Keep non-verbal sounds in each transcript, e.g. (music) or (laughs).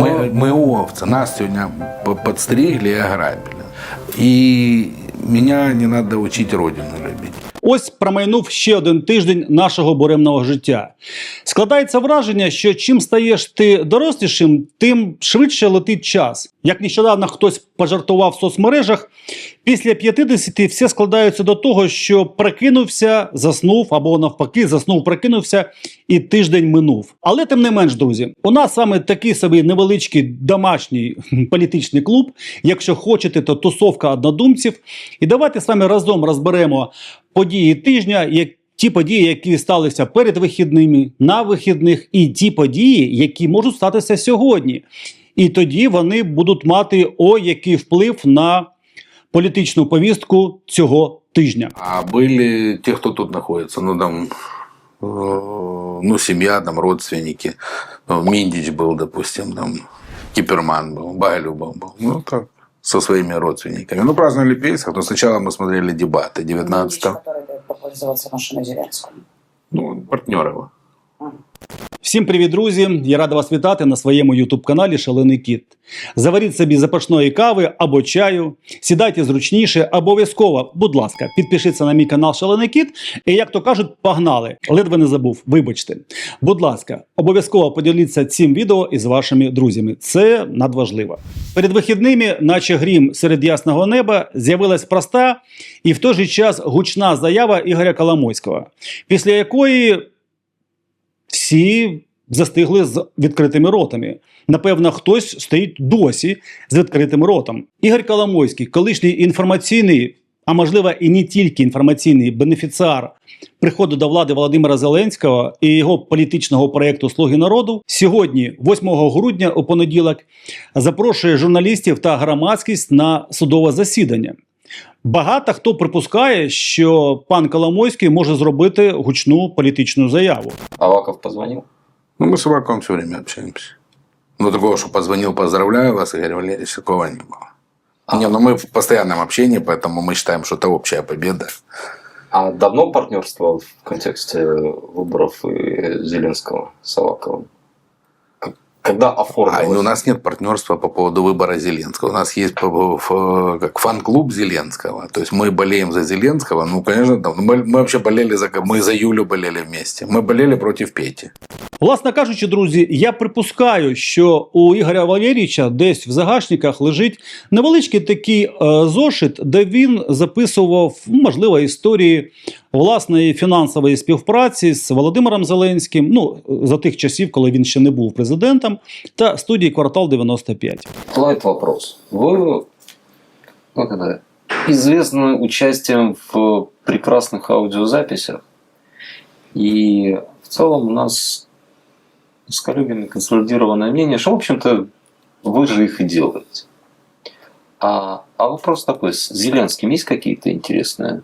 Мы, мы овцы. Нас сегодня по- подстригли и ограбили. И меня не надо учить родину любить. Ось промайнув ще один тиждень нашого буремного життя. Складається враження, що чим стаєш ти дорослішим, тим швидше летить час. Як нещодавно хтось пожартував в соцмережах, після 50 все складається до того, що прокинувся, заснув або навпаки, заснув, прокинувся, і тиждень минув. Але тим не менш, друзі, у нас саме такий собі невеличкий домашній (laughs) політичний клуб. Якщо хочете, то тусовка однодумців. І давайте з вами разом розберемо події тижня, як ті події, які сталися перед вихідними, на вихідних, і ті події, які можуть статися сьогодні. І тоді вони будуть мати ой який вплив на політичну повістку цього тижня. А были те, кто тут находится, ну там, ну семья, там родственники. Ну, Миндич был, допустим, там Киперман был, Багалюбов был. Ну так, со своими родственниками. Ну, праздновали Песах, но сначала мы смотрели дебаты 19 который дает попользоваться машиной Зеленскому. ну, партнер его. Всім привіт, друзі! Я рада вас вітати на своєму youtube каналі Шалений Кіт. Заваріть собі запашної кави або чаю, сідайте зручніше, обов'язково, будь ласка, підпишіться на мій канал Шалений Кіт. І як то кажуть, погнали. Ледве не забув, вибачте. Будь ласка, обов'язково поділіться цим відео із вашими друзями. Це надважливо. Перед вихідними, наче грім серед ясного неба, з'явилась проста і в той же час гучна заява Ігоря Коломойського, після якої всі застигли з відкритими ротами. Напевно, хтось стоїть досі з відкритим ротом. Ігор Коломойський, колишній інформаційний, а можливо і не тільки інформаційний бенефіціар приходу до влади Володимира Зеленського і його політичного проєкту Слуги народу, сьогодні, 8 грудня, у понеділок, запрошує журналістів та громадськість на судове засідання. Багато хто припускає, що пан Коломойський може зробити гучну політичну заяву. Аваков позвонил? Ну, мы с Иваковым все время общаемся. Ну, такого, что позвонил, поздравляю вас, Игорь Валерьевич, такого не было. А. Не, ну мы в постоянном общении, поэтому мы считаем, что это общая победа. А давно партнерство в контексте выборов и Зеленского с Аваковым? К- Когда А, оформилось? ну, у нас нет партнерства по поводу выбора Зеленского. У нас есть по- ф- как фан-клуб Зеленского. То есть мы болеем за Зеленского. Ну, конечно, там, мы, мы вообще болели за... Мы за Юлю болели вместе. Мы болели против Пети. Власне кажучи, друзі, я припускаю, що у Ігоря Валерійовича десь в загашниках лежить невеличкий такий е, зошит, де він записував, ну, можливо, історії власної фінансової співпраці з Володимиром Зеленським. Ну за тих часів, коли він ще не був президентом, Та студії квартал 95. Бывает вопрос. Вы как это, известны участием в прекрасных аудиозаписях. И в целом у нас с коллегами консолидированное мнение, что, в общем-то, вы же их и делаете. А, а вопрос такой, с Зеленским есть какие-то интересные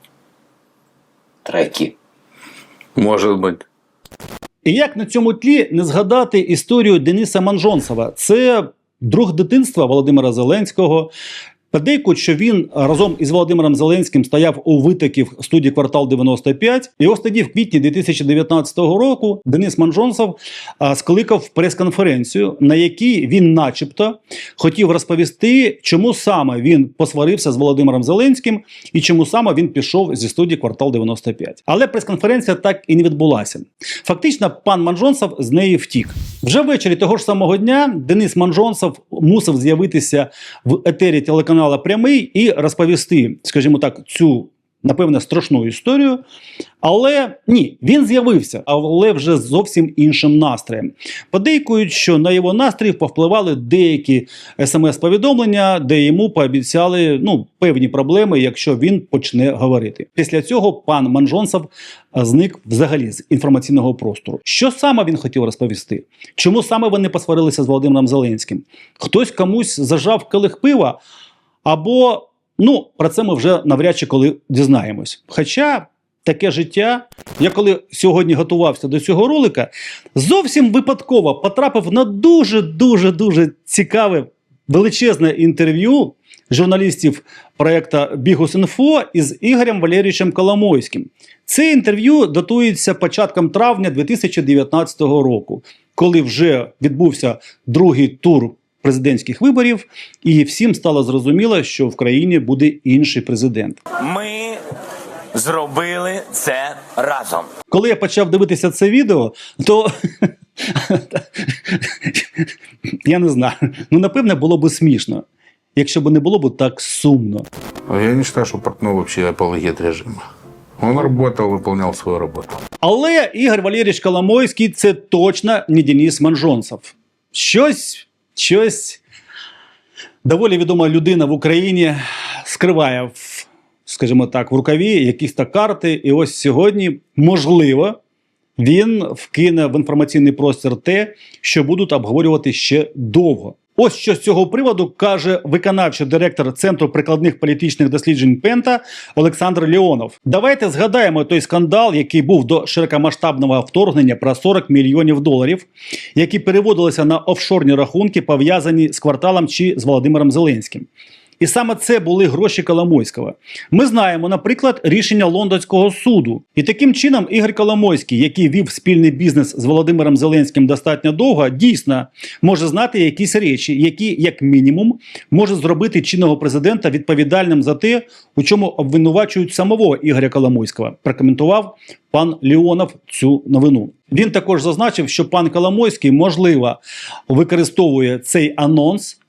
треки? Может быть. І як на цьому тлі не згадати історію Дениса Манжонсова? Це друг дитинства Володимира Зеленського. Подейкують, що він разом із Володимиром Зеленським стояв у витоків студії квартал 95. І ось тоді, в квітні 2019 року, Денис Манжонсов скликав прес-конференцію, на якій він, начебто, хотів розповісти, чому саме він посварився з Володимиром Зеленським і чому саме він пішов зі студії квартал 95. Але прес-конференція так і не відбулася. Фактично, пан Манжонсов з неї втік. Вже ввечері того ж самого дня Денис Манжонсов мусив з'явитися в етері телеканалу Прямий і розповісти, скажімо так, цю. Напевне, страшну історію, але ні, він з'явився, але вже зовсім іншим настроєм. Подейкують, що на його настрій повпливали деякі смс-повідомлення, де йому пообіцяли ну, певні проблеми, якщо він почне говорити. Після цього пан Манжонсов зник взагалі з інформаційного простору. Що саме він хотів розповісти? Чому саме вони посварилися з Володимиром Зеленським? Хтось комусь зажав келих пива, або ну про це ми вже навряд чи коли дізнаємось. Хоча. Таке життя. Я коли сьогодні готувався до цього ролика, зовсім випадково потрапив на дуже дуже дуже цікаве величезне інтерв'ю журналістів проекту Бігус.Інфо із Ігорем Валерійовичем Коломойським. Це інтерв'ю датується початком травня 2019 року, коли вже відбувся другий тур президентських виборів, і всім стало зрозуміло, що в країні буде інший президент. Ми зробили це разом. Коли я почав дивитися це відео, то (laughs) я не знаю. Ну, напевне, було б смішно, якщо б не було б так сумно. Я не считаю, что Портной вообще апологет режима. Он работал, выполнял свою работу. Але Ігор Валерійович Коломойський це точно не Денис Манжонцев. Щось, щось доволі відома людина в Україні скриває, в, скажімо так, в рукаві якісь та карти. І ось сьогодні, можливо, він вкине в інформаційний простір те, що будуть обговорювати ще довго. Ось що з цього приводу каже виконавчий директор Центру прикладних політичних досліджень Пента Олександр Леонов. Давайте згадаємо той скандал, який був до широкомасштабного вторгнення про 40 мільйонів доларів, які переводилися на офшорні рахунки, пов'язані з кварталом чи з Володимиром Зеленським. І саме це були гроші Коломойського. Ми знаємо, наприклад, рішення лондонського суду. І таким чином Ігор Коломойський, який вів спільний бізнес з Володимиром Зеленським достатньо довго, дійсно може знати якісь речі, які, як мінімум, можуть зробити чинного президента відповідальним за те, у чому обвинувачують самого Ігоря Коломойського. Прокоментував пан Леонов цю новину. Він також зазначив, що пан Коломойський можливо використовує цей анонс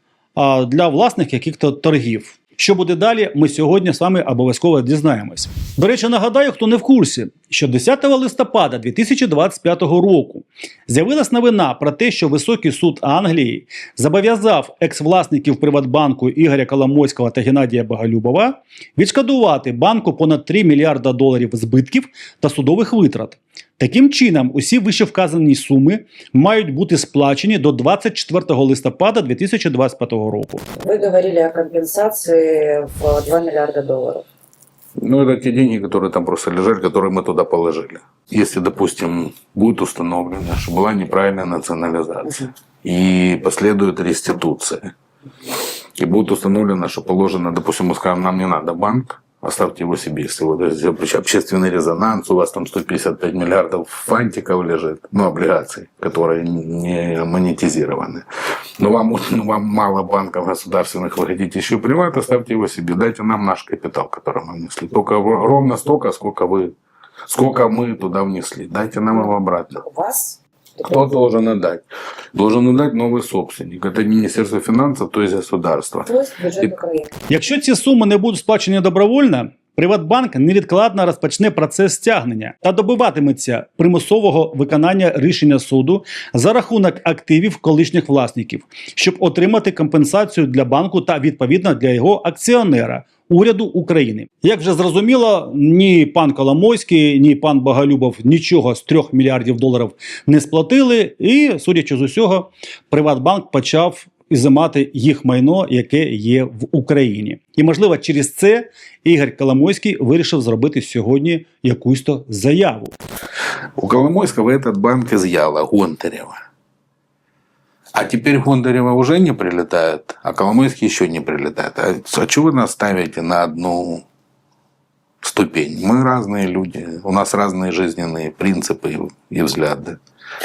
для власних яких-то торгів. Що буде далі, ми сьогодні з вами обов'язково дізнаємось. До речі, нагадаю, хто не в курсі, що 10 листопада 2025 року з'явилась новина про те, що Високий суд Англії зобов'язав екс-власників Приватбанку Ігоря Коломойського та Геннадія Боголюбова відшкодувати банку понад 3 мільярда доларів збитків та судових витрат. Таким чином, усі вищевказані суми мають бути сплачені до 24 листопада 2025 року. Вы говорили о компенсации в 2 миллиарда долларов. Ну, это те деньги, которые там просто лежали, которые мы туда положили. Если, допустим, будет установлено, что была неправильная национализация, и последует реституция, и будет установлено, что положено, допустим, мы скажем, нам не надо банк, оставьте его себе, если если общественный резонанс, у вас там 155 миллиардов фантиков лежит, ну, облигаций, которые не монетизированы. Но вам, ну, вам мало банков государственных, вы хотите еще приват, оставьте его себе, дайте нам наш капитал, который мы внесли. Только ровно столько, сколько вы, сколько мы туда внесли. Дайте нам его обратно. У вас? Кто должен отдать? Должен отдать новый собственник. Это Министерство финансов, то есть государство. То есть бюджет Украины. Якщо ці суми не будуть сплачені добровольно, Приватбанк невідкладно розпочне процес стягнення та добиватиметься примусового виконання рішення суду за рахунок активів колишніх власників, щоб отримати компенсацію для банку та відповідно для його акціонера. Уряду України, як вже зрозуміло, ні пан Коломойський, ні пан Боголюбов нічого з трьох мільярдів доларів не сплатили, і судячи з усього, Приватбанк почав ізимати їх майно, яке є в Україні. І можливо, через це Ігор Коломойський вирішив зробити сьогодні якусь то заяву. У Коломойского этот банк изъяла Гонтарева. А теперь Гонтарева уже не прилетает, а Коломойский еще не прилетает. А, а чего вы нас ставите на одну ступень? Мы разные люди, у нас разные жизненные принципы и, и взгляды.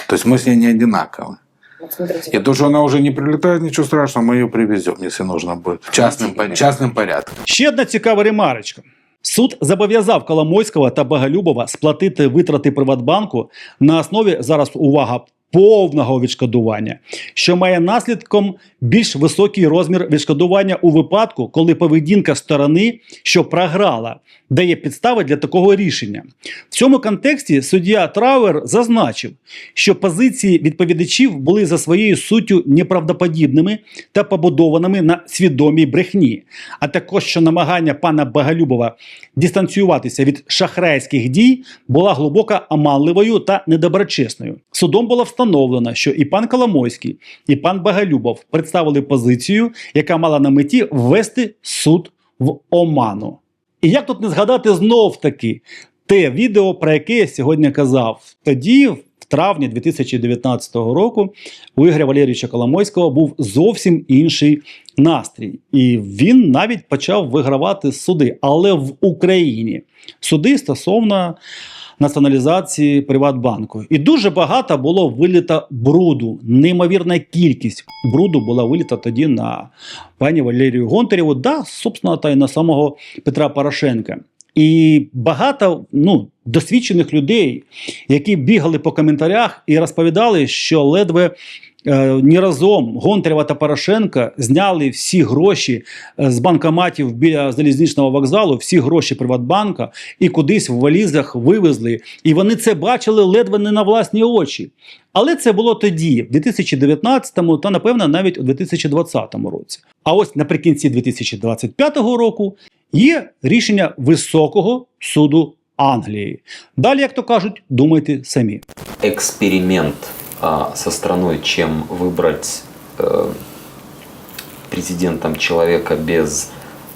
То есть мы с ней не одинаковы. Вот смотрите, И то, что она уже не прилетает, ничего страшного, мы ее привезем, если нужно будет. Частным, по- частным порядком. Ще одна цікава ремарочка. Суд зобов'язав Коломойського та Боголюбова сплатити витрати Приватбанку на основі зараз увага. Повного відшкодування, що має наслідком більш високий розмір відшкодування у випадку, коли поведінка сторони, що програла, дає підстави для такого рішення. В цьому контексті суддя Трауер зазначив, що позиції відповідачів були за своєю суттю неправдоподібними та побудованими на свідомій брехні, а також що намагання пана Боголюбова дистанціюватися від шахрайських дій була глибоко оманливою та недоброчесною. Судом було встановлено, що і пан Коломойський, і пан Боголюбов представили позицію, яка мала на меті ввести суд в оману. І як тут не згадати знов таки те відео, про яке я сьогодні казав. Тоді, в травні 2019 року, у Ігоря Валерійовича Коломойського був зовсім інший настрій. І він навіть почав вигравати суди, але в Україні суди стосовно націоналізації Приватбанку. І дуже багато було виліта бруду. Неймовірна кількість бруду була виліта тоді на пані Валерію Гонтарєву, да, собственно, та й на самого Петра Порошенка. І багато ну, досвідчених людей, які бігали по коментарях і розповідали, що ледве ні разом Гонтарєва та Порошенка зняли всі гроші е, з банкоматів біля залізничного вокзалу, всі гроші Приватбанка і кудись в валізах вивезли. І вони це бачили ледве не на власні очі. Але це було тоді, в 2019 та напевно навіть у 2020 році. А ось наприкінці 2025 року є рішення Високого суду Англії. Далі, як то кажуть, думайте самі. эксперимент а, со страной, чем выбрать э, президентом человека без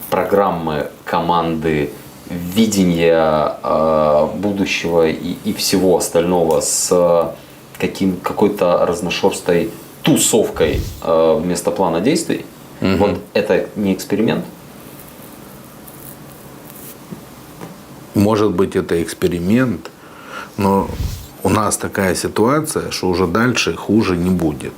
программы, команды, видения э, будущего и, и всего остального с каким, какой-то разношерстой тусовкой э, вместо плана действий. Мгм. Вот это не эксперимент. Может быть, это эксперимент, но у нас такая ситуация, что уже дальше хуже не будет.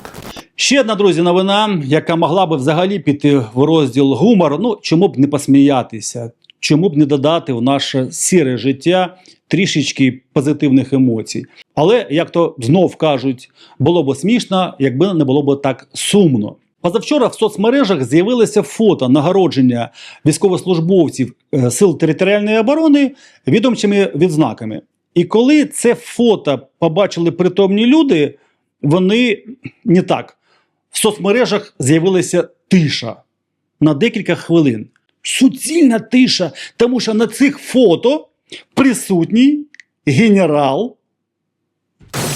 Ще одна друзі, новина, яка могла би взагалі піти в розділ гумор. Ну чому б не посміятися, чому б не додати в наше сіре життя трішечки позитивних емоцій. Але як то знов кажуть, було б смішно, якби не було б так сумно. Позавчора в соцмережах з'явилося фото нагородження військовослужбовців е, сил територіальної оборони відомчими відзнаками. І коли це фото побачили притомні люди, вони не так. В соцмережах з'явилася тиша на декілька хвилин. Суцільна тиша, тому що на цих фото присутній генерал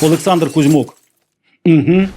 Олександр Кузьмук. Угу.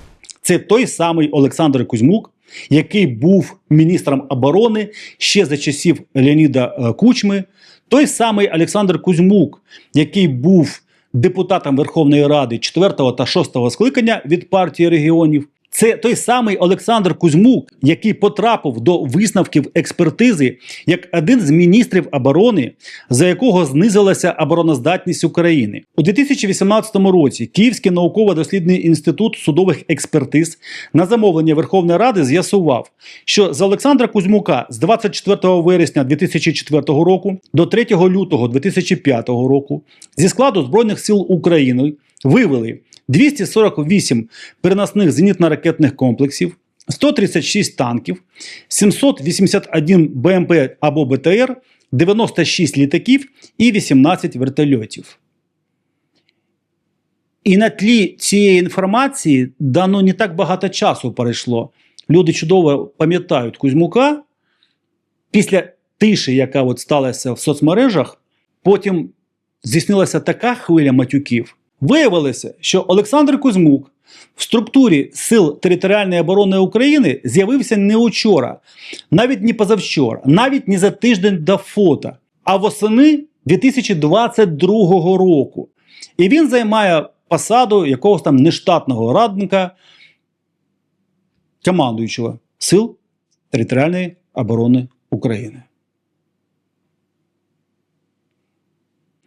Це той самий Олександр Кузьмук, який був міністром оборони ще за часів Леоніда е, Кучми. Той самий Олександр Кузьмук, який був депутатом Верховної Ради 4 та 6 скликання від партії регіонів. Це той самий Олександр Кузьмук, який потрапив до висновків експертизи як один з міністрів оборони, за якого знизилася обороноздатність України у 2018 році. Київський науково-дослідний інститут судових експертиз на замовлення Верховної Ради з'ясував, що з Олександра Кузьмука з 24 вересня 2004 року до 3 лютого 2005 року зі складу збройних сил України вивели 248 переносних зенітно-ракетних комплексів, 136 танків, 781 БМП або БТР, 96 літаків і 18 вертольотів. І на тлі цієї інформації дано не так багато часу перейшло. Люди чудово пам'ятають Кузьмука. Після тиші, яка от сталася в соцмережах, потім здійснилася така хвиля матюків. Виявилося, що Олександр Кузьмук в структурі Сил територіальної оборони України з'явився не учора, навіть не позавчора, навіть не за тиждень до фото, а восени 2022 року. І він займає посаду якогось там нештатного радника, командуючого Сил територіальної оборони України.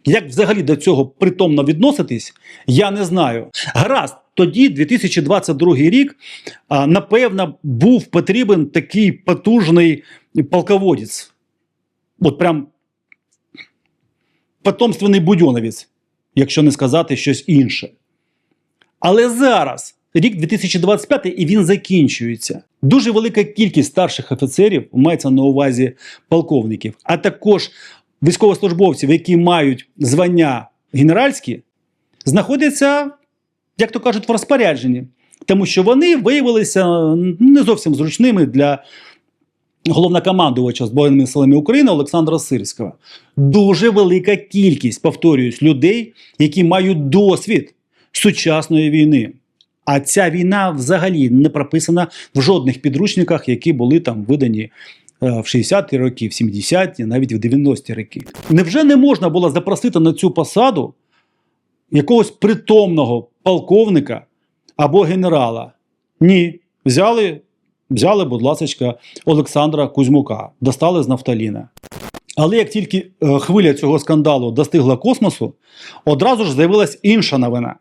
Як взагалі до цього притомно відноситись, я не знаю. Гаразд, тоді, 2022 рік, напевно, був потрібен такий потужний полководець. От прям потомственний будьоновець, якщо не сказати щось інше. Але зараз, рік 2025, і він закінчується. Дуже велика кількість старших офіцерів, мається на увазі полковників, а також військовослужбовців, які мають звання генеральські, знаходяться, як то кажуть, в розпорядженні, тому що вони виявилися не зовсім зручними для головнокомандувача Збройними силами України Олександра Сирського. Дуже велика кількість, повторююсь, людей, які мають досвід сучасної війни. А ця війна взагалі не прописана в жодних підручниках, які були там видані е, в 60-ті роки, в 70-ті, навіть в 90-ті роки. Невже не можна було запросити на цю посаду якогось притомного полковника або генерала? Ні. Взяли, взяли, будь ласка, Олександра Кузьмука, достали з нафталіна. Але як тільки е, хвиля цього скандалу достигла космосу, одразу ж з'явилась інша новина,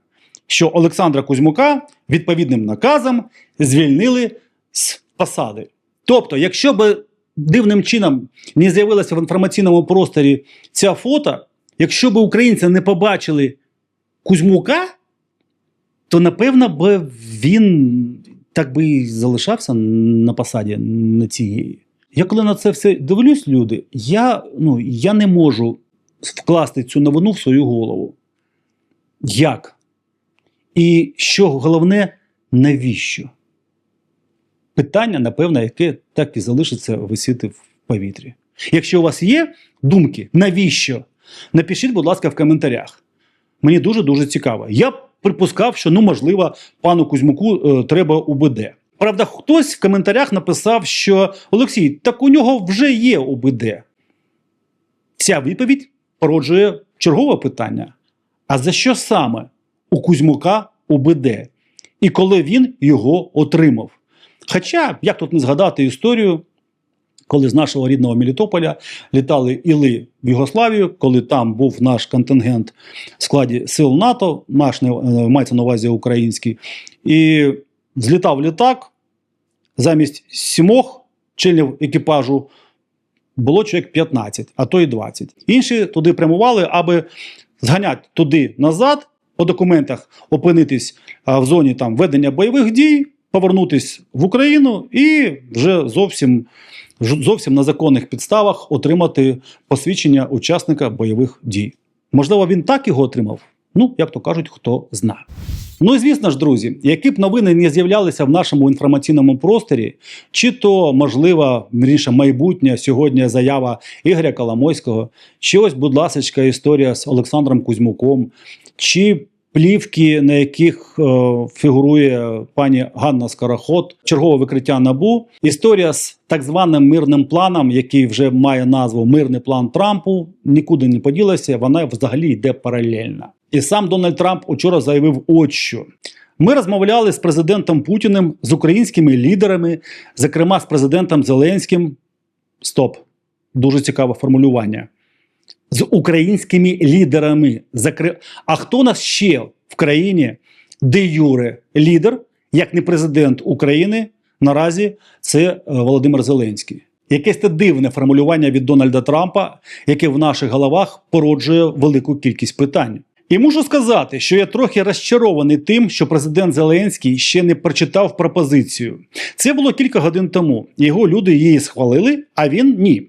що Олександра Кузьмука відповідним наказом звільнили з посади. Тобто, якщо б дивним чином не з'явилася в інформаційному просторі ця фото, якщо б українці не побачили Кузьмука, то напевно б він так би і залишався на посаді на цій. Я коли на це все дивлюсь, люди, я, ну, я не можу вкласти цю новину в свою голову. Як? І що головне, навіщо? Питання, напевно, яке так і залишиться висіти в повітрі. Якщо у вас є думки, навіщо? Напишіть, будь ласка, в коментарях. Мені дуже-дуже цікаво. Я припускав, що ну, можливо, пану Кузьмуку е, треба УБД. Правда, хтось в коментарях написав, що Олексій, так у нього вже є УБД. Ця відповідь породжує чергове питання: а за що саме у Кузьмука УБД? І коли він його отримав? Хоча, як тут не згадати історію, коли з нашого рідного Мелітополя літали іли в Югославію, коли там був наш контингент в складі сил НАТО, наш е, мається на увазі український, і злітав літак, замість сімох членів екіпажу було чоловік 15, а то й 20. Інші туди прямували, аби зганяти туди назад, по документах опинитись в зоні там ведення бойових дій, повернутись в Україну і вже зовсім, зовсім на законних підставах отримати посвідчення учасника бойових дій. Можливо, він так його отримав. Ну, як то кажуть, хто зна. Ну і звісно ж, друзі, які б новини не з'являлися в нашому інформаційному просторі, чи то, можливо, вірніше, майбутня сьогодні заява Ігоря Коломойського, чи ось, будь ласка, історія з Олександром Кузьмуком, чи плівки, на яких е, фігурує пані Ганна Скороход, чергове викриття набу, історія з так званим мирним планом, який вже має назву Мирний план Трампу, нікуди не поділася, вона взагалі йде паралельно. І сам Дональд Трамп учора заявив, от що. Ми розмовляли з президентом Путіним, з українськими лідерами, зокрема з президентом Зеленським. Стоп, дуже цікаве формулювання. З українськими лідерами. А хто нас ще в країні де юре лідер, як не президент України, наразі це е, Володимир Зеленський. Якесь те дивне формулювання від Дональда Трампа, яке в наших головах породжує велику кількість питань. І мушу сказати, що я трохи розчарований тим, що президент Зеленський ще не прочитав пропозицію. Це було кілька годин тому. Його люди її схвалили, а він ні.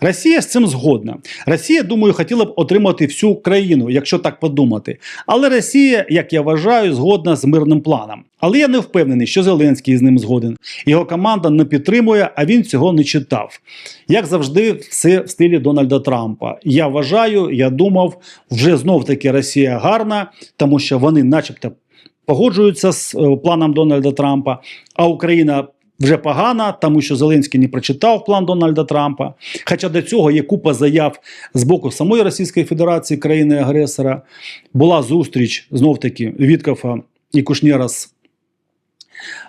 Росія з цим згодна. Росія, думаю, хотіла б отримати всю країну, якщо так подумати. Але Росія, як я вважаю, згодна з мирним планом. Але я не впевнений, що Зеленський з ним згоден. Його команда не підтримує, а він цього не читав. Як завжди, все в стилі Дональда Трампа. Я вважаю, я думав, вже знов таки Росія гарна, тому що вони, начебто, погоджуються з е, планом Дональда Трампа, а Україна. Вже погана, тому що Зеленський не прочитав план Дональда Трампа. Хоча до цього є купа заяв з боку самої Російської Федерації, країни-агресора. Була зустріч знов таки Віткофа і Кушнєра з,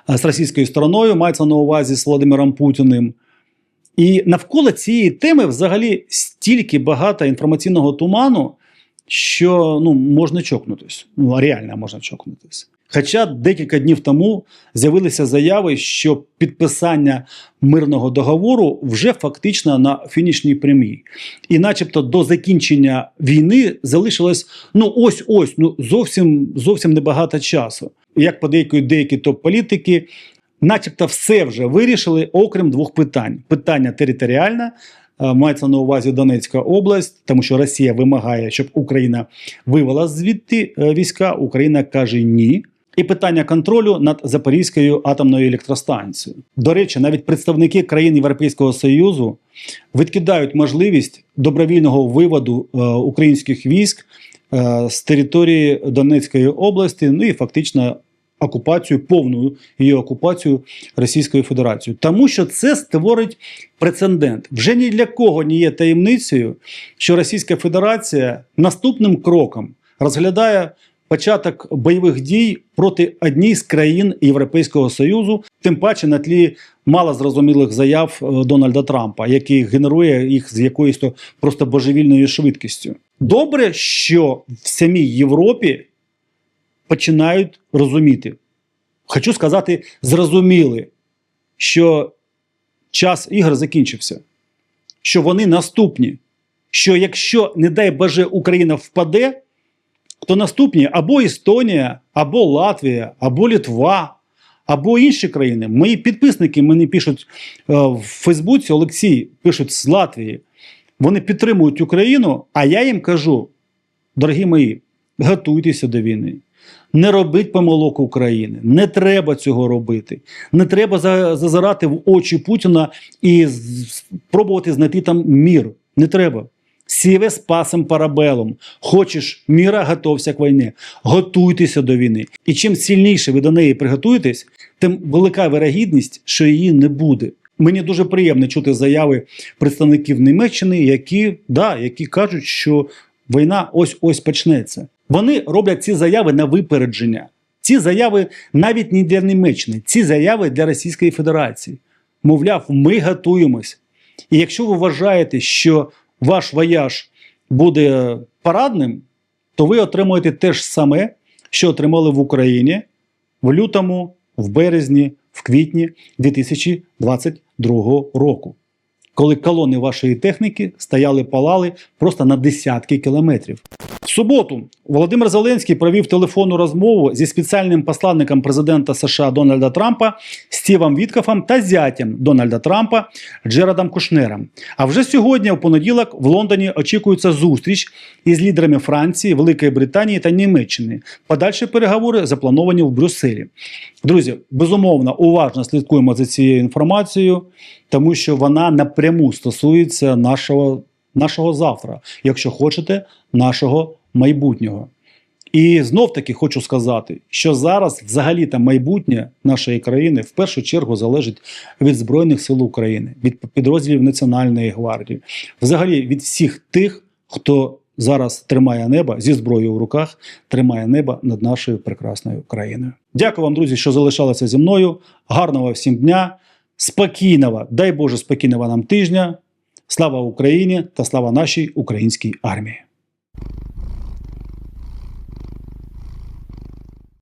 з російською стороною, мається на увазі з Володимиром Путіним. І навколо цієї теми взагалі стільки багато інформаційного туману, що ну, можна чокнутись. Ну, реально можна чокнутись. Хоча декілька днів тому з'явилися заяви, що підписання мирного договору вже фактично на фінішній прямій. І начебто до закінчення війни залишилось ну ось ось ну зовсім зовсім небагато часу. Як подейкують деякі топ-політики, начебто все вже вирішили, окрім двох питань: питання територіальне. е, Мається на увазі Донецька область, тому що Росія вимагає, щоб Україна вивела звідти е, війська. Україна каже ні. І питання контролю над Запорізькою атомною електростанцією. До речі, навіть представники країн Європейського Союзу відкидають можливість добровільного виводу е, українських військ е, з території Донецької області, ну і фактично окупацію, повну її окупацію Російською Федерацією. Тому що це створить прецедент. Вже ні для кого не є таємницею, що Російська Федерація наступним кроком розглядає початок бойових дій проти однієї з країн Європейського Союзу, тим паче на тлі малозрозумілих заяв е, Дональда Трампа, який генерує їх з якоюсь то просто божевільною швидкістю. Добре, що в самій Європі починають розуміти. Хочу сказати, зрозуміли, що час ігор закінчився, що вони наступні. Що якщо, не дай Боже, Україна впаде, то наступні або Естонія, або Латвія, або Літва, або інші країни. Мої підписники мені пишуть е, в Фейсбуці, Олексій пишуть з Латвії. Вони підтримують Україну, а я їм кажу: дорогі мої, готуйтеся до війни. Не робіть помилок України. Не треба цього робити. Не треба зазирати в очі Путіна і з- пробувати знайти там мір. Не треба. Сіве з пасом парабелом. Хочеш міра, готовся к війні. Готуйтеся до війни. І чим сильніше ви до неї приготуєтесь, тим велика вирогідність, що її не буде. Мені дуже приємно чути заяви представників Німеччини, які, да, які кажуть, що війна ось ось почнеться. Вони роблять ці заяви на випередження. Ці заяви навіть не для Німеччини, ці заяви для Російської Федерації. Мовляв, ми готуємось. І якщо ви вважаєте, що ваш вояж буде парадним, то ви отримуєте те ж саме, що отримали в Україні в лютому, в березні, в квітні 2022 року, коли колони вашої техніки стояли палали просто на десятки кілометрів. В суботу Володимир Зеленський провів телефонну розмову зі спеціальним посланником президента США Дональда Трампа Стівом Віткофом та зятям Дональда Трампа Джерадом Кушнером. А вже сьогодні, в понеділок, в Лондоні очікується зустріч із лідерами Франції, Великої Британії та Німеччини. Подальші переговори заплановані в Брюсселі. Друзі, безумовно, уважно слідкуємо за цією інформацією, тому що вона напряму стосується нашого, нашого завтра, якщо хочете, нашого майбутнього. І знов таки хочу сказати, що зараз взагалі там майбутнє нашої країни в першу чергу залежить від Збройних сил України, від підрозділів Національної гвардії, взагалі від всіх тих, хто зараз тримає небо зі зброєю в руках, тримає небо над нашою прекрасною країною. Дякую вам, друзі, що залишалися зі мною. Гарного всім дня, спокійного, дай Боже, спокійного нам тижня. Слава Україні та слава нашій українській армії.